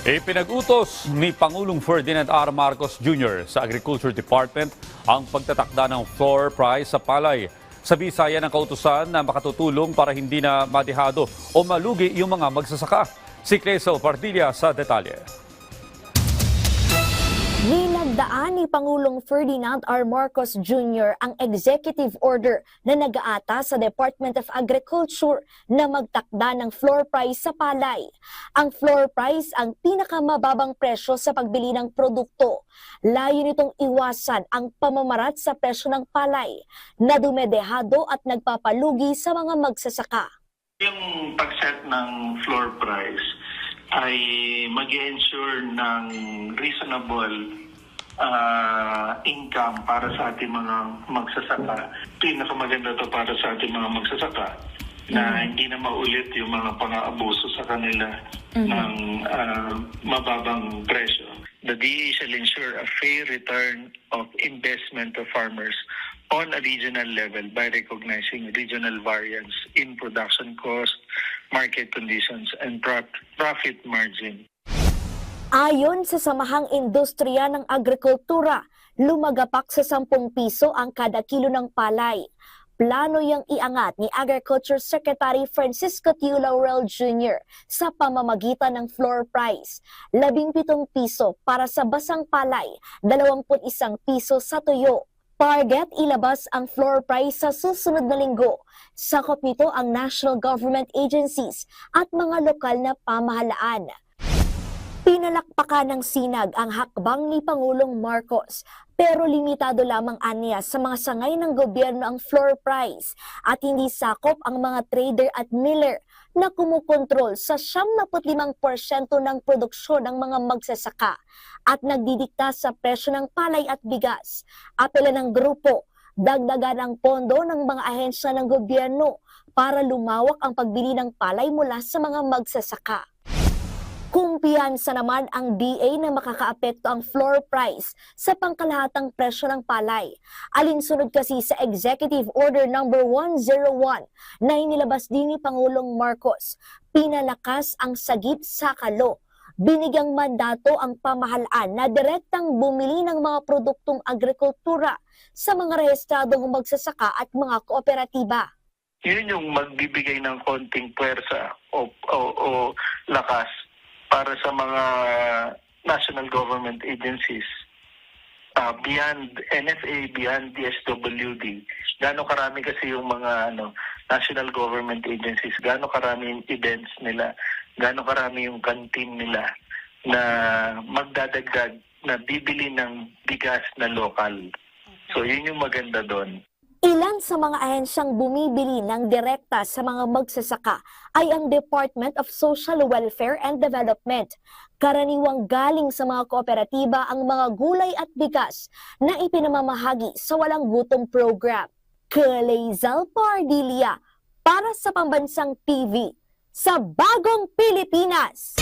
Ipinag-utos ni Pangulong Ferdinand R. Marcos Jr. sa Agriculture Department ang pagtatakda ng floor price sa palay. Sa Bisaya ng kautusan na makatutulong para hindi na madihado o malugi yung mga magsasaka. Si Cresel Pardilla sa detalye. Nilagdaan ni Pangulong Ferdinand R. Marcos Jr. ang executive order na nag-aata sa Department of Agriculture na magtakda ng floor price sa palay. Ang floor price ang pinakamababang presyo sa pagbili ng produkto. Layo nitong iwasan ang pamamarat sa presyo ng palay na dumedehado at nagpapalugi sa mga magsasaka. Yung pag-set ng floor price ay mag ensure ng reasonable ah, income para sa ating mga magsasaka. Pinakamaganda to para sa ating mga magsasaka na hindi na maulit yung mga pang-aabuso sa kanila ng ah, mababang presyo. The DA shall ensure a fair return of investment of farmers on a regional level by recognizing regional variance in production cost, market conditions, and pro- profit margin. Ayon sa Samahang Industriya ng Agrikultura, lumagapak sa 10 piso ang kada kilo ng palay. Plano yang iangat ni Agriculture Secretary Francisco T. Laurel Jr. sa pamamagitan ng floor price. 17 piso para sa basang palay, 21 piso sa tuyo. Target ilabas ang floor price sa susunod na linggo. Sakop nito ang national government agencies at mga lokal na pamahalaan. Pinalakpakan ng sinag ang hakbang ni Pangulong Marcos pero limitado lamang aniya sa mga sangay ng gobyerno ang floor price at hindi sakop ang mga trader at miller na kumukontrol sa 75% ng produksyon ng mga magsasaka at nagdidikta sa presyo ng palay at bigas. Apela ng grupo, dagdagan ang pondo ng mga ahensya ng gobyerno para lumawak ang pagbili ng palay mula sa mga magsasaka. Kumpiyansa naman ang DA na makakaapekto ang floor price sa pangkalahatang presyo ng palay. Alinsunod kasi sa Executive Order Number 101 na inilabas din ni Pangulong Marcos, pinalakas ang sagip sa kalo. Binigyang mandato ang pamahalaan na direktang bumili ng mga produktong agrikultura sa mga rehistradong magsasaka at mga kooperatiba. Yun yung magbibigay ng konting puwersa o, o, o lakas para sa mga national government agencies uh, beyond NFA, beyond DSWD. Gaano karami kasi yung mga ano national government agencies, gaano karami yung events nila, gaano karami yung canteen nila na magdadagdag na bibili ng bigas na local. So yun yung maganda doon. Ilan sa mga ahensyang bumibili ng direkta sa mga magsasaka ay ang Department of Social Welfare and Development. Karaniwang galing sa mga kooperatiba ang mga gulay at bigas na ipinamamahagi sa walang gutom program. Kalezal Pardilia para sa Pambansang TV sa Bagong Pilipinas.